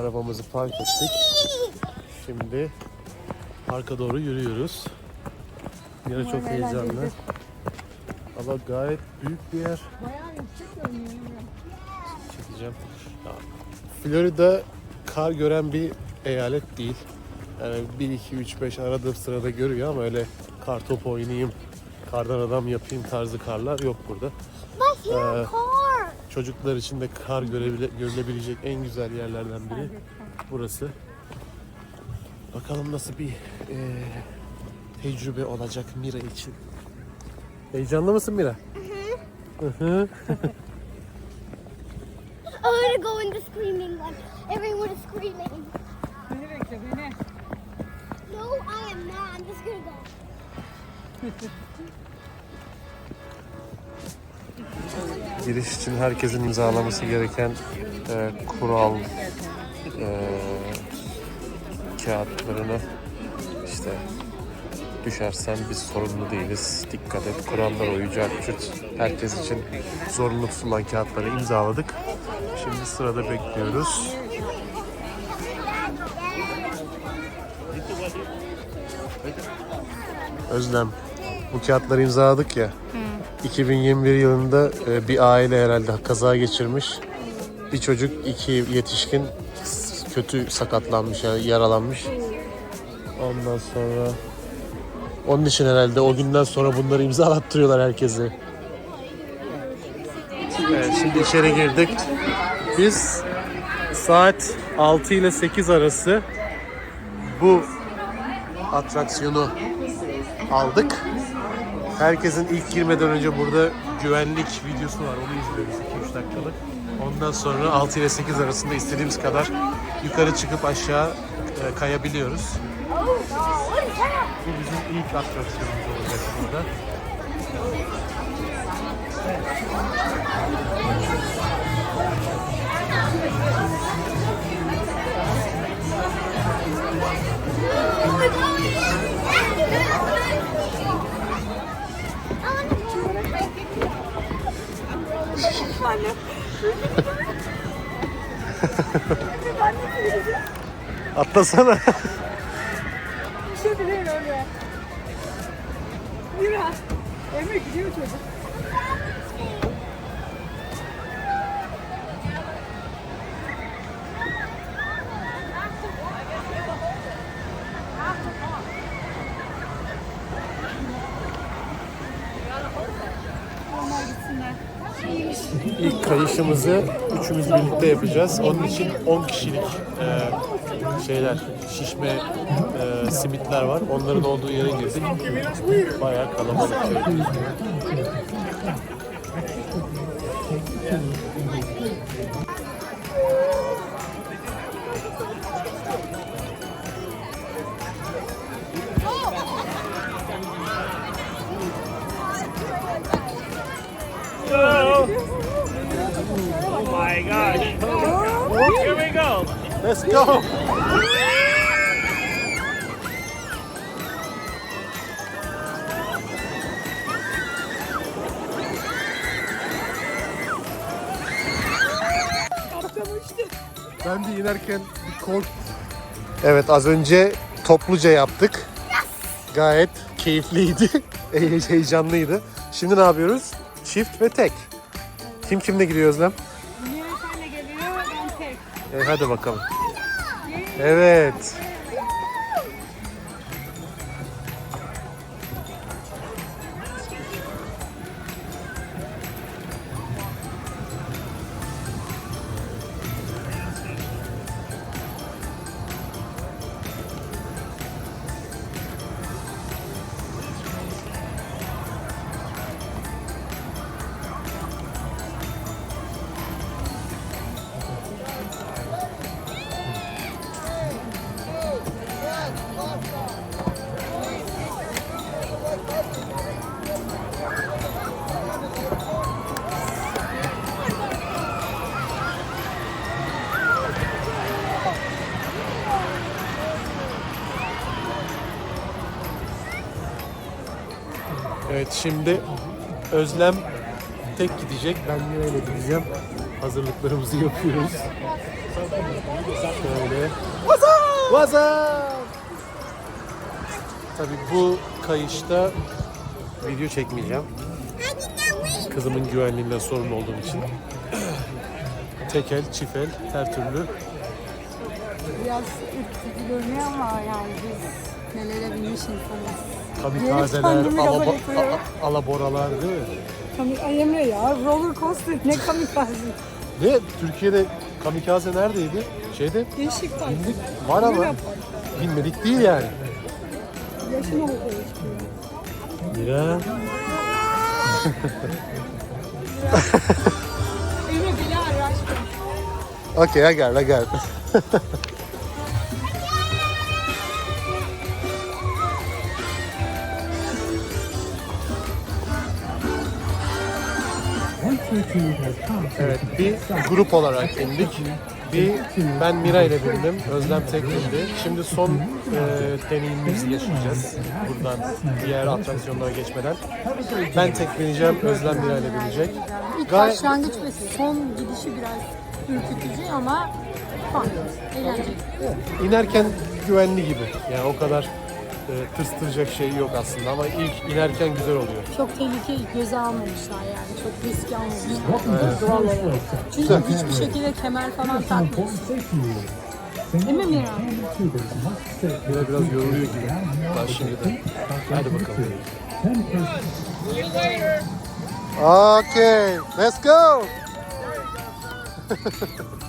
Arabamızı park ettik. Şimdi parka doğru yürüyoruz. Yine çok heyecanlı. Ama gayet büyük bir yer. Bayağı yüksek görünüyor. çekeceğim. Ya, Florida kar gören bir eyalet değil. Yani 1, 2, 3, 5 aradığım sırada görüyor ama öyle kar topu oynayayım, kardan adam yapayım tarzı karlar yok burada. Ee, Car. Çocuklar için de kar görebile, görülebilecek en güzel yerlerden biri burası. Bakalım nasıl bir e, tecrübe olacak Mira için. Heyecanlı mısın Mira? Hı hı. I want to go in the screaming one. Everyone is screaming. Beni bekle beni. No, I am not. I'm just gonna go. Giriş için herkesin imzalaması gereken e, kural e, kağıtlarını işte düşersen biz sorumlu değiliz. Dikkat et. Kurallara uyacak. Herkes için zorunlu tutulan kağıtları imzaladık. Şimdi sırada bekliyoruz. Özlem, bu kağıtları imzaladık ya. 2021 yılında e, bir aile herhalde kaza geçirmiş. Bir çocuk, iki yetişkin kötü sakatlanmış, yaralanmış. Ondan sonra onun için herhalde o günden sonra bunları imzalattırıyorlar herkese. Evet, şimdi içeri girdik. Biz saat 6 ile 8 arası bu atraksiyonu aldık. Herkesin ilk girmeden önce burada güvenlik videosu var. Onu izliyoruz 2-3 dakikalık. Ondan sonra 6 ile 8 arasında istediğimiz kadar yukarı çıkıp aşağı e, kayabiliyoruz. Bu bizim ilk atraksiyonumuz olacak burada. Atlasana. Bir şey bile öyle. Mira. Emre gidiyor çocuk. Kayışımızı üçümüz birlikte yapacağız. Onun için 10 kişilik e, şeyler, şişme e, simitler var. Onların olduğu yere girdik. Bayağı kalabalık. Oh my gosh. Here we go. Let's go. Ben de inerken bir kork. Evet az önce topluca yaptık. Gayet keyifliydi. Hey- Heyecanlıydı. Şimdi ne yapıyoruz? Çift ve tek. Kim kimle gidiyor Özlem? E, hadi bakalım. Evet. Evet şimdi Özlem tek gidecek. Ben Miray'la gideceğim. hazırlıklarımızı yapıyoruz. Şöyle. What's up? What's up? Tabii bu kayışta video çekmeyeceğim. Kızımın güvenliğinden sorumlu olduğum için. Tekel, çifel, her türlü. Biraz ürkütücü görünüyor ama yani biz nelere binmiş insanız. Kendimi gaza alabo- getiriyorum. a- alaboralar değil mi? Kamik Ay Emre ya roller coaster ne kamikaze. Ne? Türkiye'de kamikaze neredeydi? Şeyde Değişik bak. bindik var ama binmedik değil yani. Yaşım oldu. Mira. Emre bile araştır. Okay, I got it, I got it. Evet, bir grup olarak bindik. Bir ben Mira ile bindim, Özlem tek bindi. Şimdi son e, deneyimimizi yaşayacağız. Buradan diğer atraksiyonlara geçmeden. Ben tek bineceğim, Özlem Mira ile binecek. İlk Gayet başlangıç ve son gidişi biraz ürkütücü ama fun, eğlenceli. İnerken güvenli gibi. Yani o kadar e, tırstıracak şey yok aslında ama ilk inerken güzel oluyor. Çok tehlikeyi göze almamışlar yani. Çok risk almamışlar. Doğal olarak. Çünkü hiçbir şekilde kemer falan takmıyorsun. Değil mi Mira? Biraz yoruluyor gibi. Daha şimdiden. Hadi bakalım. Okay, let's go.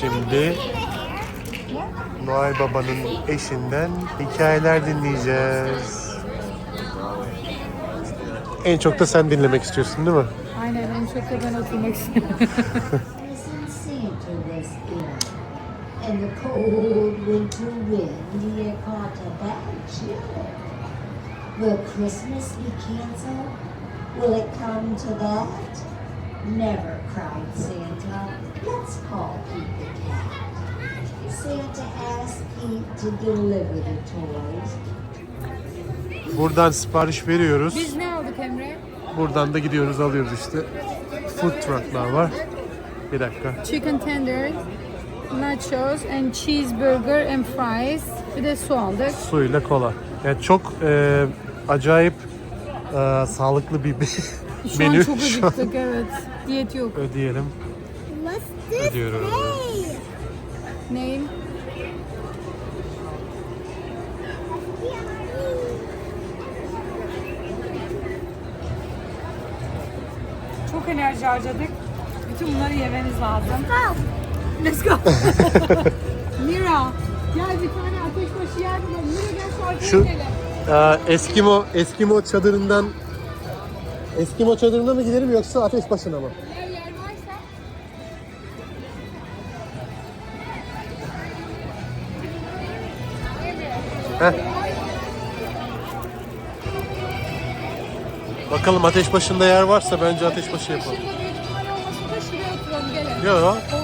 Şimdi Noel Baba'nın eşinden hikayeler dinleyeceğiz. En çok da sen dinlemek istiyorsun değil mi? Aynen en çok da ben oturmak istiyorum. And the cold winter wind caught. Will Christmas be canceled? Will it come to that? Never cried Santa. Let's call Pete the cat. Santa asked Pete to deliver the toys. Buradan sipariş veriyoruz. Biz ne aldık Emre? Buradan da gidiyoruz alıyoruz işte. Food trucklar var. Bir dakika. Chicken tender, nachos and cheeseburger and fries. Bir de su aldık. Suyla kola. Yani çok e, acayip e, sağlıklı bir Şu menü. an çok Şu an acıktık evet. Diyet yok. ödeyelim. What's this Ödüyoruz. say? Neyim? Çok enerji harcadık. Bütün bunları yemeniz lazım. Let's go. Mira, gel bir tane ateşbaşı yer bulalım. Mira gel şu arkaya Şu gidelim. Eskimo Eskimo çadırından Eskimo çadırına mı gidelim yoksa ateş başına mı? Eğer yer varsa Heh. Bakalım ateş başında yer varsa bence ateş başı yapalım. Şurada büyük ihtimalle olmasın da şuraya oturalım gelin. Yok. Oo,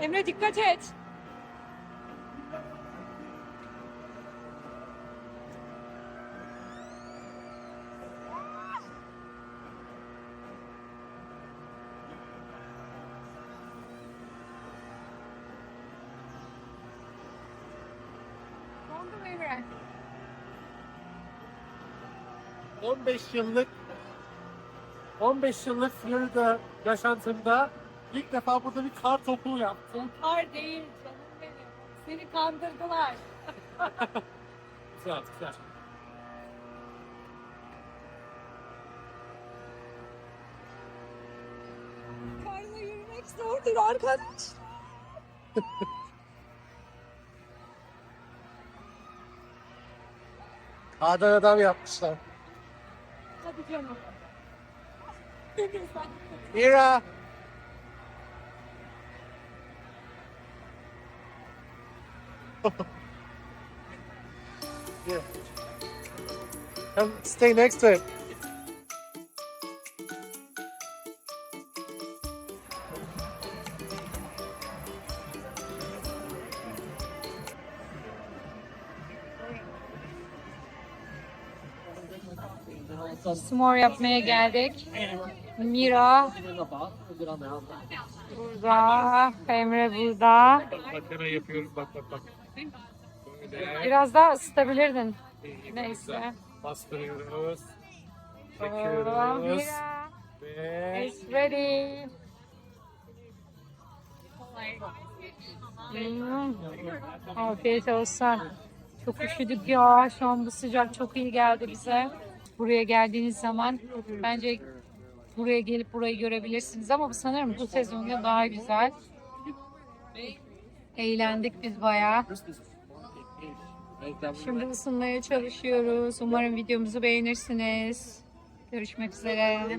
Emre dikkat et. 15 yıllık 15 yıllık Florida yaşantımda ilk defa burada bir kar topuğu yaptım. Kar değil canım benim. Seni kandırdılar. Güzel, güzel. Karla yürümek zordur arkadaş. Kardan adam yapmışlar. Mira. yeah. Come stay next to him. Smor yapmaya geldik. Mira burada, Emre burada. Makara yapıyorum bak bak bak. Biraz daha ısıtabilirdin. Neyse. bastırıyoruz. Çekiyoruz. Mira Ve is ready. Hmm. Afiyet olsun. Çok üşüdük ya. Şu an bu sıcak çok iyi geldi bize. Buraya geldiğiniz zaman bence buraya gelip burayı görebilirsiniz ama sanırım bu sezonda daha güzel. Eğlendik biz bayağı. Şimdi ısınmaya çalışıyoruz. Umarım videomuzu beğenirsiniz. Görüşmek üzere.